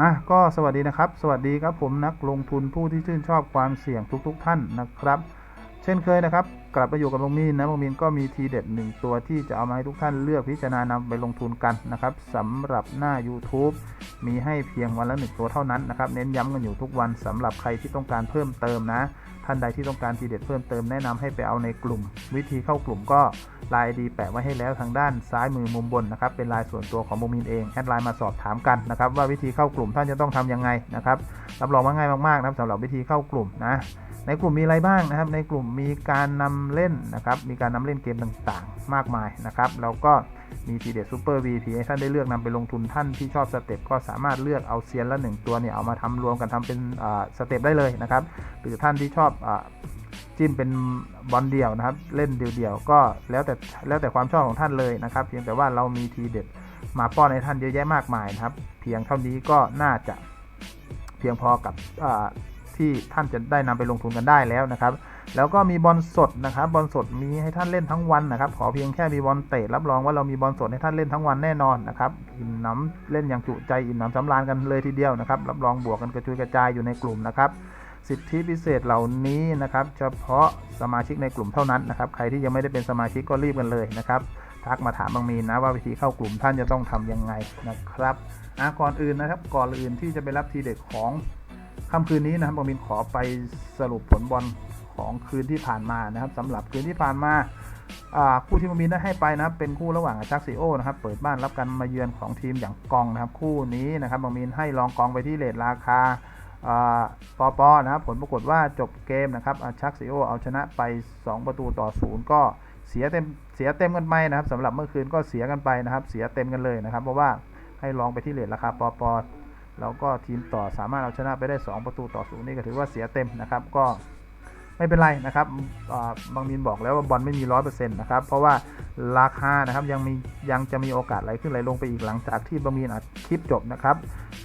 อะก็สวัสดีนะครับ สวัสดีครับผมนักลงทุนผู้ที่ชื่นชอบความเสี่ยงทุกๆทท่านนะครับ เช่นเคยนะครับ กลับมาอยู่กับลงมีนนะลงมีนก็มีทีเด็ดหนึ่งตัวที่จะเอามาให้ทุกท่านเลือกพิจารณานำไปลงทุนกันนะครับสำหรับหน้า YouTube มีให้เพียงวันละหนึ่งตัวเท่านั้นนะครับเน้นย้ำกันอยู่ทุกวันสำหรับใครที่ต้องการเพิ่มเติมนะ ท่านใดที่ต้องการทีเด็ดเพิ่มเติมแนะนำให้ไปเอาในกลุ่ม วิธีเข้ากลุ่มก็ไลน์ดีแปะไว้ให้แล้วทางด้านซ้ายมือมุมบนนะครับเป็นลน์ส่วนตัวของโมมินเองแอดไลน์มาสอบถามกันนะครับว่าวิธีเข้ากลุ่มท่านจะต้องทำยังไงนะครับรับรองว่าง่ายมากๆนะครับสำหรับวิธีเข้ากลุ่มนะ ในกลุ่มมีอะไรบ้างนะครับ ในกลุ่มมีการนำเล่นนะครับ มีการนำเล่นเกมต่างๆ มากมายนะครับ แล้วก็มีทีเด็ดซูเปอร์ VP ให้ท่านได้เลือกนำไปลงทุนท่านที่ชอบสเต็ปก็สามารถเลือกเอาเซียนละหนึ่งตัวเนี่ยเอามาทำรวมกันทำเป็นสเต็ปได้เลยนะครับ หรือท่านที่ชอบอจิ้มเป็นบอลเดี่ยวนะครับ เล่นเดี่ยวๆก็แล้วแต่แล้วแต่ความชอบของท่านเลยนะครับ เพียงแต่ว่าเรามีทีเด็ดมาป้อนให้ท่านเยอะแยะมากมายนะครับ เพียงเท่านี้ก็น่าจะเพียงพอกับ ที่ท่านจะได้นำไปลงทุนกันได้แล้วนะครับ แล้วก็มีบอลสดนะครับบอลสดมีให้ท่านเล่นทั้งวันนะครับ ขอเพียงแค่มีบอลเตะรับรองว่าเรามีบอลสดให้ท่านเล่นทั้งวันแน่นอนนะครับอิ่มหนำเล่นอย่างจุใจอิ่มหนำสำราญกันเลยทีเดียวนะครับรับรองบวกกันกระจุยกระจายอยู่ในกลุ่มนะครับสิทธิพิเศษเหล่านี้นะครับเฉพาะสมาชิกในกลุ่มเท่านั้นนะครับใครที่ยังไม่ได้เป็นสมาชิกก็รีบกันเลยนะครับทักมาถามบางมีนะว่าวิธีเข้ากลุ่มท่านจะต้องทำยังไงนะครับอะก่อนอื่นนะครับก่อนอื่นที่จะไปรับทีเด็ดของ ค่ำคืนนี้นะครับบางมินขอไปสรุปผลบอลของคืนที่ผ่านมานะครับสำหรับคืนที่ผ่านมาคู่ที่บางมินได้ให้ไปนะครับเป็นคู่ระหว่างอาชักซิโอนะครับเปิดบ้านรับการมาเยือนของทีมอย่างกองนะครับคู่นี้นะครับบางมินให้ลองกองไปที่เลทราคาปอปอนะครับผลปรากฏว่าจบเกมนะครับอาชักซิโอเอาชนะไป 2 ประตูต่อศูนย์ก็เสียเต็มเสียเต็มกันไปนะครับสำหรับเมื่อคืนก็เสียกันไปนะครับเสียเต็มกันเลยนะครับเพราะว่าให้ลองไปที่เลทราคาปอปอ แล้วก็ทีมต่อสามารถเอาชนะไปได้ 2 ประตูต่อศูนย์นี่ก็ถือว่าเสียเต็มนะครับ ก็ไม่เป็นไรนะครับบางมินบอกแล้วว่าบอลไม่มีร้อยเปอร์เซ็นต์นะครับ เพราะว่าราคานะครับยังมียังจะมีโอกาสไหลขึ้นไหลลงไปอีกหลังจากที่บางมินอัดคลิปจบนะครับ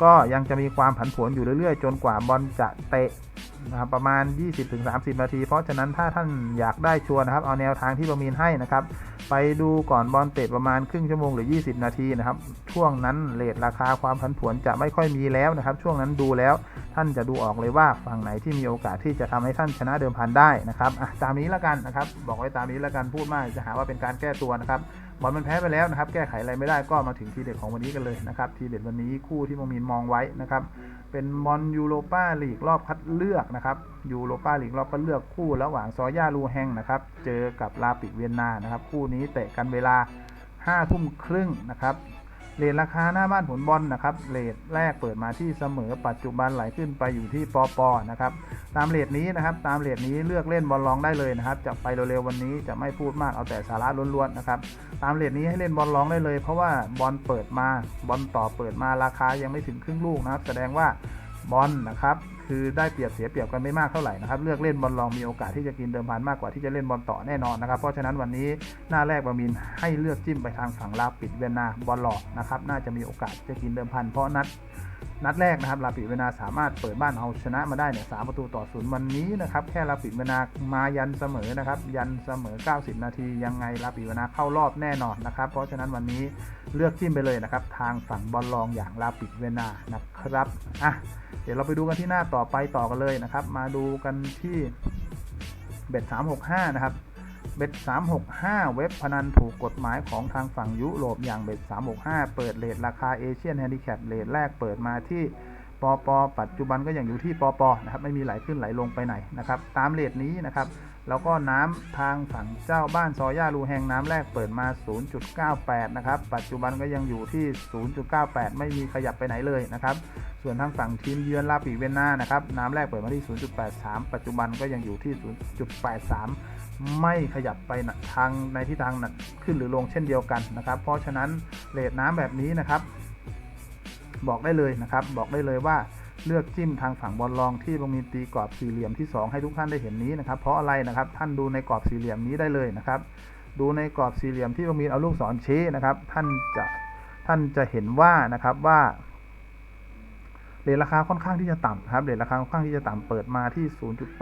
ก็ยังจะมีความผันผวนอยู่เรื่อยๆ จนกว่าบอลจะเตะ นะครับประมาณ 20-30 นาที เพราะฉะนั้นถ้าท่านอยากได้ชัวร์นะครับ เอาแนวทางที่บางมินให้นะครับ ไปดูก่อนบอลเตะประมาณครึ่งชั่วโมงหรือ 20 นาทีนะครับ ช่วงนั้นเลทราคาความผันผวนจะไม่ค่อยมีแล้วนะครับ ช่วงนั้นดูแล้วท่านจะดูออกเลยว่าฝั่งไหนที่มีโอกาสที่จะทำให้ท่านชนะเดิมพันได้นะครับอะตามนี้แล้วกันนะครับ บอกไว้ตามนี้แล้วกันพูดมากจะหาว่าเป็นการแก้ตัวนะครับบอลมันแพ้ไปแล้วนะครับ แก้ไขอะไรไม่ได้ก็มาถึงทีเด็ดของวันนี้กันเลยนะครับ ทีเด็ดวันนี้คู่ที่มองมีนมองไว้นะครับ เป็นบอลยูโรปาลีกรอบคัดเลือกนะครับยูโรปาลีกรอบคัดเลือกคู่ระหว่างซอย่าลูแฮงนะครับ เจอกับลาปิกเวียนนานะครับ คู่นี้เตะกันเวลา5ทุ่มครึ่งนะครับ เลทราคาหน้าบ้านผลบอลนะครับเลทแรกเปิดมาที่เสมอปัจจุบันไหลขึ้นไปอยู่ที่ปอปอนะครับตามเลทนี้นะครับตามเลทนี้เลือกเล่นบอลลองได้เลยนะครับจะไปเร็วๆวันนี้จะไม่พูดมากเอาแต่สาระล้วนๆนะครับตามเลทนี้ให้เล่นบอลลองได้เลย เพราะว่าบอลเปิดมาบอลต่อเปิดมาราคายังไม่ถึงครึ่งลูกนะครับ แสดงว่าบอลนะครับ คือได้เปรียบเสียเปรียบกันไม่มากเท่าไหร่นะครับ เลือกเล่นบอลลองมีโอกาสที่จะกินเดิมพันมากกว่าที่จะเล่นบอลต่อแน่นอนนะครับ เพราะฉะนั้นวันนี้หน้าแรกบามินให้เลือกจิ้มไปทางฝั่งลาปิดเวียนนาบอลหลอกนะครับ น่าจะมีโอกาสจะกินเดิมพันเพราะนัด นัดแรกนะครับลาปิเวนาสามารถเปิดบ้านเอาชนะมาได้เนี่ยสประตูต่อศูนย์วันนี้นะครับแค่ลาปิเวนามายันเสมอนะครับยันเสมอ 90 นาที ยังไงลาปิเวนาเข้ารอบแน่นอนนะครับ เพราะฉะนั้นวันนี้เลือกจิ้มไปเลยนะครับ ทางฝั่งบอลลองอย่างลาปิเวนานะครับอะเดี๋ยวเราไปดูกันที่หน้าต่อไปต่อกันเลยนะครับ มาดูกันที่เบ็ด365 นะครับ เบ็ด365 เว็บพนันถูกกฎหมายของทางฝั่งยุโรปอย่างเบ็ด365 เปิดเลทราคาเอเชียนแฮนดิแคปเลทแรกเปิดมาที่ปอปอปัจจุบันก็ยังอยู่ที่ปอปอนะครับไม่มีไหลขึ้นไหลลงไปไหนนะครับตามเลทนี้นะครับแล้วก็น้ำทางฝั่งเจ้าบ้านซอย่ารูแหงน้ำแรกเปิดมา 0.98 นะครับ ปัจจุบันก็ยังอยู่ที่ 0.98 ไม่มีขยับไปไหนเลยนะครับ ส่วนทางฝั่งทีมเยือนลาปิเวนนานะครับ น้ำแรกเปิดมาที่ 0.83 ปัจจุบันก็ยังอยู่ที่ 0.83 ไม่ขยับไปทางในทิศทางขึ้นหรือลงเช่นเดียวกันนะครับ เพราะฉะนั้นเลทน้ำแบบนี้นะครับ บอกได้เลยนะครับ บอกได้เลยว่าเลือกจิ้มทางฝั่งบอลลองที่ลงมีตีกรอบสี่เหลี่ยมที่ 2 ให้ทุกท่านได้เห็นนี้นะครับ เพราะอะไรนะครับ ท่านดูในกรอบสี่เหลี่ยมนี้ได้เลยนะครับ ดูในกรอบสี่เหลี่ยมที่ลงมีเอาลูกศรชี้นะครับ ท่านจะท่านจะเห็นว่านะครับว่า รทราคาค่อนข้างที่จะต่ำครับเรทราคาค่อนข้างที่จะต่ำเปิดมาที่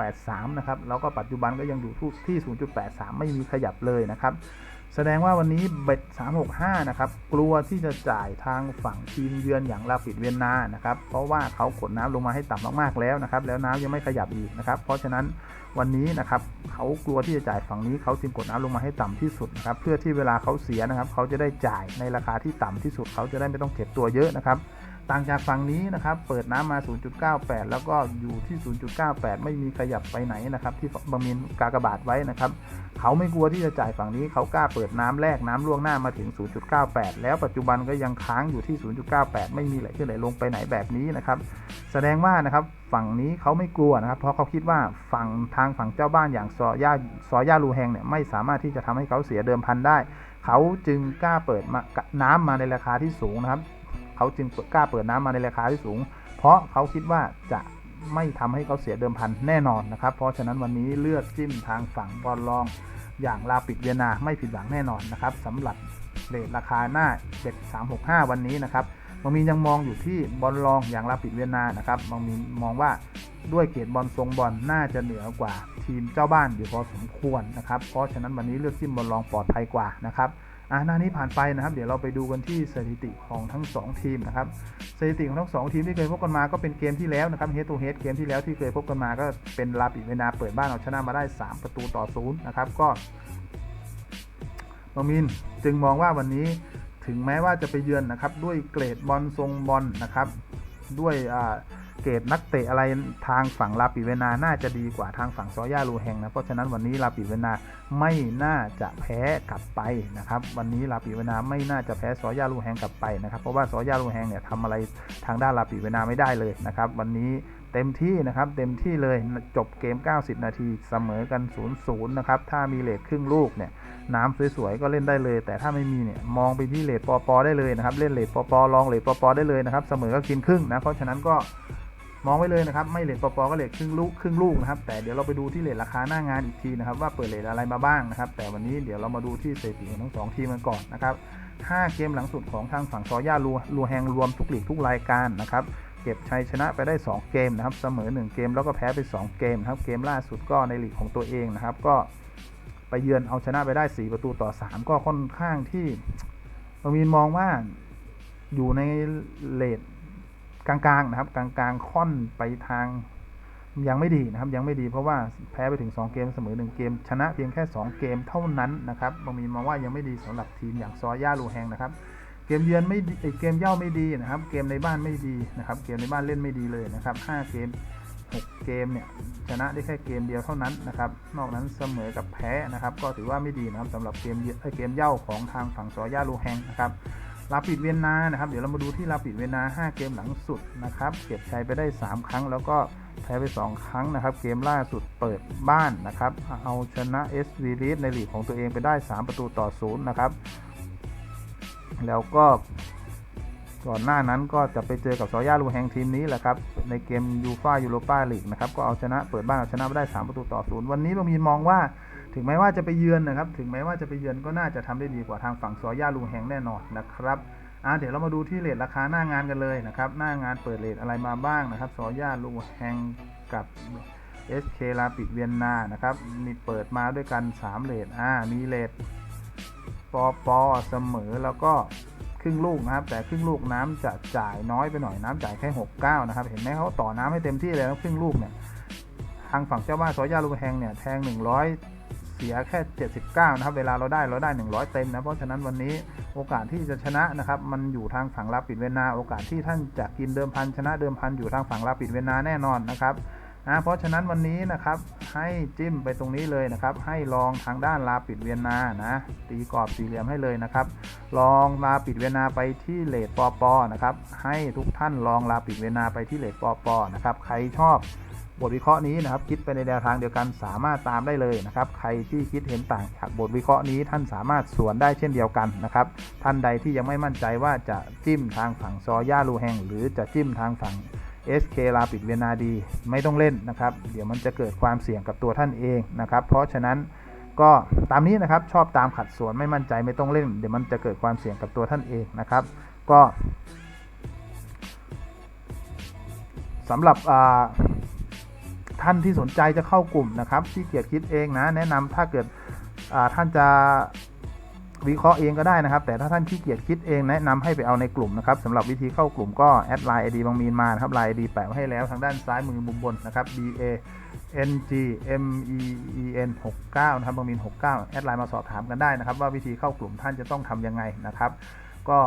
0.83 นะครับ แล้วก็ปัจจุบันก็ยังอยู่ที่ 0.83 ไม่มีขยับเลยนะครับ แสดงว่าวันนี้เบ็ด365 นะครับ กลัวที่จะจ่ายทางฝั่งทีมเยือนอย่างลาปิดเวียนนานะครับ เพราะว่าเขากดน้ำลงมาให้ต่ำมากๆแล้วนะครับ แล้วน้ำยังไม่ขยับอีกนะครับ เพราะฉะนั้นวันนี้นะครับเขากลัวที่จะจ่ายฝั่งนี้เขาจึงกดน้ำลงมาให้ต่ำที่สุดนะครับ เพื่อที่เวลาเขาเสียนะครับ เขาจะได้จ่ายในราคาที่ต่ำที่สุด เขาจะได้ไม่ต้องเก็บตัวเยอะนะครับ ต่างจากฝั่งนี้นะครับ เปิดน้ำมา 0.98 แล้วก็อยู่ที่ 0.98 ไม่มีขยับไปไหนนะครับ ที่บะมินกากบาทไว้นะครับ เขาไม่กลัวที่จะจ่ายฝั่งนี้ เขากล้าเปิดน้ำแรกน้ำล่วงหน้ามาถึง 0.98 แล้วปัจจุบันก็ยังค้างอยู่ที่ 0.98 ไม่มีไหลขึ้นไหลลงไปไหนแบบนี้นะครับ แสดงว่านะครับฝั่งนี้เขาไม่กลัวนะครับ เพราะเขาคิดว่าฝั่งทางฝั่งเจ้าบ้านอย่างซอย่าซอย่าลูแฮงเนี่ยไม่สามารถที่จะทำให้เขาเสียเดิมพันได้ เขาจึงกล้าเปิดมาน้ำมาในราคาที่สูงนะครับ เขาจึงกล้าเปิดน้ำมาในราคาที่สูง เพราะเขาคิดว่าจะไม่ทำให้เขาเสียเดิมพันแน่นอนนะครับ เพราะฉะนั้นวันนี้เลือกจิ้มทางฝั่งบอลลอง อย่างลาปิดเวียนนาไม่ผิดหวังแน่นอนนะครับสำหรับเรทราคาหน้า 7365 วันนี้นะครับบางมียังมองอยู่ที่บอลลองอย่างลาปิดเวียนนานะครับบางมีมองว่าด้วยเกรดบอลทรงบอลน่าจะเหนือกว่า ทีมเจ้าบ้านอยู่พอสมควรนะครับ เพราะฉะนั้นวันนี้เลือกจิ้มบอลลองปลอดภัยกว่านะครับ อ่าหน้านี้ผ่านไปนะครับ เดี๋ยวเราไปดูกันที่สถิติของทั้ง 2 ทีมนะครับสถิติของทั้ง 2 ทีมที่เคยพบกันมาก็เป็นเกมที่แล้วนะครับเฮด o ูเฮดเกมที่แล้วที่เคยพบกันมาก็เป็นลาปิเวนาเปิดบ้านเอาชนะมาได้ 3 ประตูต่อศูนย์นะครับก็บามินจึงมองว่าวันนี้ถึงแม้ว่าจะไปเยือนนะครับด้วยเกรดบอลทรงบอลนะครับด้วยอ่า เกรดนักเตะอะไรทางฝั่งลาปิเวนาน่าจะดีกว่าทางฝั่งซอย่าลูแฮงนะ เพราะฉะนั้นวันนี้ลาปิเวนาไม่น่าจะแพ้กลับไปนะครับ วันนี้ลาปิเวนาไม่น่าจะแพ้ซอย่าลูแฮงกลับไปนะครับ เพราะว่าซอย่าลูแฮงเนี่ยทำอะไรทางด้านลาปิเวนาไม่ได้เลยนะครับ วันนี้เต็มที่นะครับเต็มที่เลยจบเกม 90 นาทีเสมอกัน 0-0 นะครับ ถ้ามีเลทครึ่งลูกเนี่ยน้ำสวยๆก็เล่นได้เลย แต่ถ้าไม่มีเนี่ยมองไปที่เลทปอปอได้เลยนะครับ เล่นเลทปอปอลองเลทปอปอได้เลยนะครับ เสมอก็กินครึ่งนะ เพราะฉะนั้นก็ มองไว้เลยนะครับ ไม่เลทปอปอก็เลทครึ่งลูกครึ่งลูกนะครับ แต่เดี๋ยวเราไปดูที่เลทราคาหน้างานอีกทีนะครับ ว่าเปิดเลทอะไรมาบ้างนะครับ แต่วันนี้เดี๋ยวเรามาดูที่สถิติของทั้งสองทีมกันก่อนนะครับ5เกมหลังสุดของทางฝั่งซอย่าลูลูแฮงรวมทุกหลีกทุกรายการนะครับเก็บชัยชนะไปได้ 2 เกมนะครับ เสมอ 1 เกมแล้วก็แพ้ไป 2 เกมนะครับ เกมล่าสุดก็ในหลีกของตัวเองนะครับ ก็ไปเยือนเอาชนะไปได้ 4 ประตูต่อ 3 ก็ค่อนข้างที่บางมีนมองว่าอยู่ในเลท กลางๆนะครับ กลางๆค่อนไปทางยังไม่ดีนะครับยังไม่ดีเพราะว่าแพ้ไปถึง 2 เกมเสมอ 1 เกม ชนะเพียงแค่ 2 เกมเท่านั้นนะครับบางมีมองว่ายังไม่ดีสำหรับทีมอย่างซอย่าลูแฮงนะครับ เกมเยือนไม่เกมเย่าไม่ดีนะครับ เกมในบ้านไม่ดีนะครับ เกมในบ้านเล่นไม่ดีเลยนะครับ 5 เกม 6 เกมเนี่ยชนะได้แค่เกมเดียวเท่านั้นนะครับ นอกนั้นเสมอกับแพ้นะครับ ก็ถือว่าไม่ดีนะครับสำหรับเกมเยือนเอ้ยเกมเย่าของทางฝั่งซอย่าลูแฮงนะครับ ลาปิดเวียนนานะครับ เดี๋ยวเรามาดูที่ลาปิดเวียนนา 5 เกมหลังสุดนะครับ เก็บชัยไปได้ 3 ครั้ง แล้วก็แพ้ไป 2 ครั้งนะครับ เกมล่าสุดเปิดบ้านนะครับ เอาชนะเอสวีลีในลีกของตัวเองไปได้ 3 ประตูต่อศูนะครับ แล้วก็ก่อนหน้านั้นก็จะไปเจอกับซอย่าลูแฮงทีมนี้แหละครับ ในเกมยูฟ่ายูโรปาลีกนะครับ ก็เอาชนะเปิดบ้านเอาชนะไปได้ 3 ประตูต่อศูนย์วันนี้บามีมองว่า ถึงแม้ว่าจะไปเยือนนะครับ ถึงแม้ว่าจะไปเยือนก็น่าจะทำได้ดีกว่าทางฝั่งซอย่าลูแฮงแน่นอนนะครับอ่าเดี๋ยวเรามาดูที่เลทราคาหน้างานกันเลยนะครับ หน้างานเปิดเลทอะไรมาบ้างนะครับซอย่าลูแฮงกับ SK ลาปิดเวียนนานะครับ มีเปิดมาด้วยกัน 3เลทอ่า มีเลทปอปอเสมอแล้วก็ครึ่งลูกนะครับ แต่ครึ่งลูกน้ำจะจ่ายน้อยไปหน่อยน้ำจ่ายแค่69นะครับ เห็นไหมเขาต่อน้ำให้เต็มที่เลยนะครึ่งลูกเนี่ยทางฝั่งเจ้าบ้านซอยาลูกแฮงเนี่ยแทง100 เสียแค่ 79 นะครับ เวลาเราได้เราได้ 100 เต็มนะ เพราะฉะนั้นวันนี้โอกาสที่จะชนะนะครับ มันอยู่ทางฝั่งลาปิดเวียนนา โอกาสที่ท่านจะกินเดิมพันชนะเดิมพันอยู่ทางฝั่งลาปิดเวียนนาแน่นอนนะครับนะเพราะฉะนั้นวันนี้นะครับให้จิ้มไปตรงนี้เลยนะครับ ให้ลองทางด้านลาปิดเวียนนานะตีกรอบสี่เหลี่ยมให้เลยนะครับ ลองลาปิดเวียนนาไปที่เลทปอปอนะครับให้ทุกท่านลองลาปิดเวียนนาไปที่เลทปอปอนะครับใครชอบ บทวิเคราะห์นี้นะครับคิดไปในแนวทางเดียวกันสามารถตามได้เลยนะครับใครที่คิดเห็นต่างจากบทวิเคราะห์นี้ท่านสามารถสวนได้เช่นเดียวกันนะครับท่านใดที่ยังไม่มั่นใจว่าจะจิ้มทางฝั่งซอย่าลูแฮงหรือจะจิ้มทางฝั่ง SK ลาปิดเวียนาดีไม่ต้องเล่นนะครับ เดี๋ยวมันจะเกิดความเสี่ยงกับตัวท่านเองนะครับ เพราะฉะนั้นก็ตามนี้นะครับชอบตามขัดสวนไม่มั่นใจไม่ต้องเล่น เดี๋ยวมันจะเกิดความเสี่ยงกับตัวท่านเองนะครับ ก็สำหรับอ่า ท่านที่สนใจจะเข้ากลุ่มนะครับที่เกียรติคิดเองนะ แนะนำถ้าเกิดท่านจะวิเคราะห์เองก็ได้นะครับ แต่ถ้าท่านขี้เกียจคิดเองแนะนำให้ไปเอาในกลุ่มนะครับสำหรับวิธีเข้ากลุ่มก็แอดไลน์ ID บางมีนมานะครับไลน์ ID แปะไว้ให้แล้วทางด้านซ้ายมือมุมบนนะครับ B A N G M E E N 69นะครับบางมีน69 แอดไลน์มาสอบถามกันได้นะครับ ว่าวิธีเข้ากลุ่มท่านจะต้องทำยังไงนะครับ ก็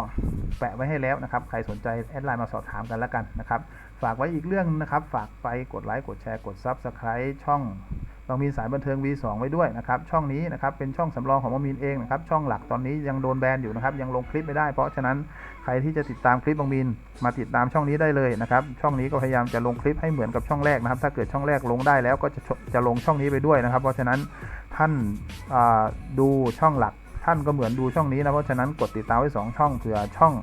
แปะไว้ให้แล้วนะครับ ใครสนใจแอดไลน์มาสอบถามกันแล้วกันนะครับ ฝากไว้อีกเรื่องนะครับ ฝากไปกดไลค์กดแชร์กด Subscribe ช่องบางมีนสายบันเทิง V2 ไว้ด้วยนะครับ ช่องนี้นะครับเป็นช่องสำรองของบางมีนเองนะครับ ช่องหลักตอนนี้ยังโดนแบนอยู่นะครับ ยังลงคลิปไม่ได้ เพราะฉะนั้นใครที่จะติดตามคลิปบางมีนมาติดตามช่องนี้ได้เลยนะครับ ช่องนี้ก็พยายามจะลงคลิปให้เหมือนกับช่องแรกนะครับ ถ้าเกิดช่องแรกลงได้แล้วก็จะจะลงช่องนี้ไปด้วยนะครับ เพราะฉะนั้นท่านดูช่องหลักท่านก็เหมือนดูช่องนี้นะ เพราะฉะนั้นกดติดตามไว้สองช่องเผื่อช่อง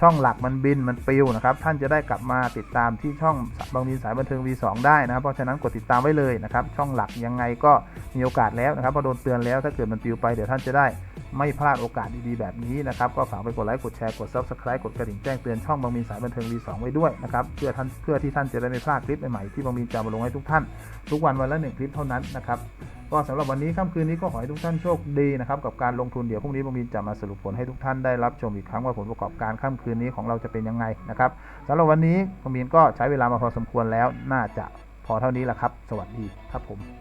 ช่องหลักมันบินมันปิวนะครับ ท่านจะได้กลับมาติดตามที่ช่องบางมีนสายบันเทิง V2 ได้นะครับ เพราะฉะนั้นกดติดตามไว้เลยนะครับ ช่องหลักยังไงก็มีโอกาสแล้วนะครับพอโดนเตือนแล้วถ้าเกิดมันปิวไปเดี๋ยวท่านจะได้ไม่พลาดโอกาสดีๆแบบนี้นะครับ ก็ฝากไปกดไลค์กดแชร์กด Subscribe กดกระดิ่งแจ้งเตือนช่องบางมีนสายบันเทิง V2 ไว้ด้วยนะครับเพื่อท่านเพื่อที่ท่านจะได้ไม่พลาดคลิปใหม่ๆที่บางมีนจะมาลงให้ทุกท่าน ทุกวันวันละหนึ่งคลิปเท่านั้นนะครับ ก็สำหรับวันนี้ค่ำคืนนี้ก็ขอให้ทุกท่านโชคดีนะครับกับการลงทุนเดี๋ยวพรุ่งนี้บางมีนจะมาสรุปผลให้ทุกท่านได้รับชมอีกครั้งว่าผลประกอบการค่ำคืนนี้ของเราจะเป็นยังไงนะครับสำหรับวันนี้บางมีนก็ใช้เวลามาพอสมควรแล้วน่าจะพอเท่านี้แหละครับ สวัสดีครับผม